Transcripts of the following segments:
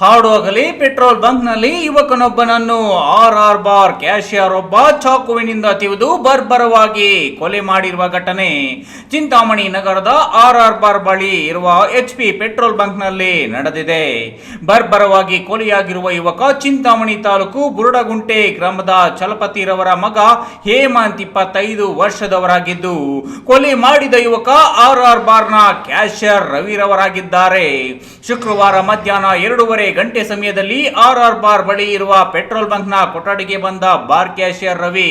ಹಾಡುವಾಗಲೇ, petrol ಬಂಕ್ನಲ್ಲಿ ಯುವಕನೊಬ್ಬನನ್ನು R R bar cashier ಒಬ್ಬ ಚಾಕುವಿನಿಂದ ತಿವಿದು ಬರ್ಬರವಾಗಿ ಕೊಲೆ ಮಾಡಿರುವ ಘಟನೆ. ಚಿಂತಾಮಣಿ ನಗರದ ಆರ್ ಆರ್ ಬಾರ್ ಬಳಿ ಇರುವ ಎಚ್ ಪಿ ಪೆಟ್ರೋಲ್ ಬಂಕ್ನಲ್ಲಿ ನಡೆದಿದೆ. ಬರ್ಬರವಾಗಿ ಕೊಲೆಯಾಗಿರುವ ಯುವಕ ಚಿಂತಾಮಣಿ ತಾಲೂಕು ಬುರುಡಗುಂಟೆ ಗ್ರಾಮದ ಚಲಪತಿರವರ ಮಗ ಹೇಮಂತ್ ಇಪ್ಪತ್ತೈದು ವರ್ಷದವರಾಗಿದ್ದು, ಕೊಲೆ ಮಾಡಿದ ಯುವಕ ಆರ್ ಆರ್ ಬಾರ್ನ ಕ್ಯಾಶಿಯರ್ ರವಿರವರಾಗಿದ್ದಾರೆ. ಶುಕ್ರವಾರ ಮಧ್ಯಾಹ್ನ ಎರಡೂವರೆ ಗಂಟೆ ಸಮಯದಲ್ಲಿ ಆರ್ ಆರ್ ಬಾರ್ ಬಳಿ ಇರುವ ಪೆಟ್ರೋಲ್ ಬಂಕ್ನ ಕೊಠಡಿಗೆ ಬಂದ ಬಾರ್ ಕ್ಯಾಶಿಯರ್ ರವಿ.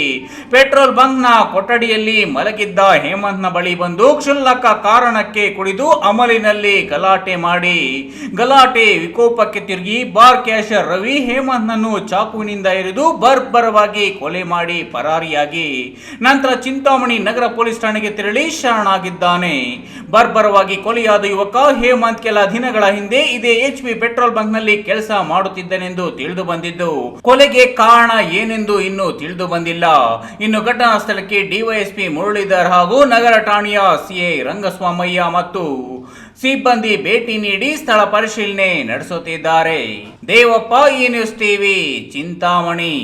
ಪೆಟ್ರೋಲ್ ಬಂಕ್ನ ಕೊಠಡಿಯಲ್ಲಿ ಮಲಗಿದ್ದ ಹೇಮಂತ್ನ ಬಳಿ ಬಂದು ಕ್ಷುಲ್ಲಕ ಕಾರಣಕ್ಕೆ ಕುಡಿದು ಅಮಲಿನಲ್ಲಿ ಗಲಾಟೆ ಮಾಡಿ. ಗಲಾಟೆ ವಿಕೋಪಕ್ಕೆ ತಿರುಗಿ ಬಾರ್ ಕ್ಯಾಶಿಯರ್ ರವಿ ಹೇಮಂತ್ನನ್ನು ಚಾಕುವಿನಿಂದ ಇರಿದು ಬರ್ಬರವಾಗಿ ಕೊಲೆ ಮಾಡಿ ಪರಾರಿಯಾಗಿ. ನಂತರ ಚಿಂತಾಮಣಿ ನಗರ ಪೊಲೀಸ್ ಠಾಣೆಗೆ ತೆರಳಿ ಶರಣಾಗಿದ್ದಾನೆ. ಬರ್ಬರವಾಗಿ ಕೊಲೆಯಾದ ಯುವಕ ಹೇಮಂತ್ ಕೆಲ ದಿನಗಳ ಹಿಂದೆ ಇದೇ ಎಚ್ ಪಿ ಪೆಟ್ರೋಲ್ ಬಂಕ್ನಲ್ಲಿ ಕೆಲಸ ಮಾಡುತ್ತಿದ್ದನೆಂದು ತಿಳಿದು ಬಂದಿದ್ದು, ಕೊಲೆಗೆ ಕಾರಣ ಏನೆಂದು ಇನ್ನೂ ತಿಳಿದು ಬಂದಿಲ್ಲ. ಇನ್ನು ಘಟನಾ ಸ್ಥಳಕ್ಕೆ ಡಿವೈಎಸ್ಪಿ ಮುರಳೀಧರ್ ಹಾಗೂ ನಗರ ಠಾಣೆಯ ಸಿಐ ರಂಗಸ್ವಾಮಯ್ಯ ಮತ್ತು ಸಿಬ್ಬಂದಿ ಭೇಟಿ ನೀಡಿ ಸ್ಥಳ ಪರಿಶೀಲನೆ ನಡೆಸುತ್ತಿದ್ದಾರೆ. ದೇವಪ್ಪ, ಈ ನ್ಯೂಸ್ ಟಿವಿ, ಚಿಂತಾಮಣಿ.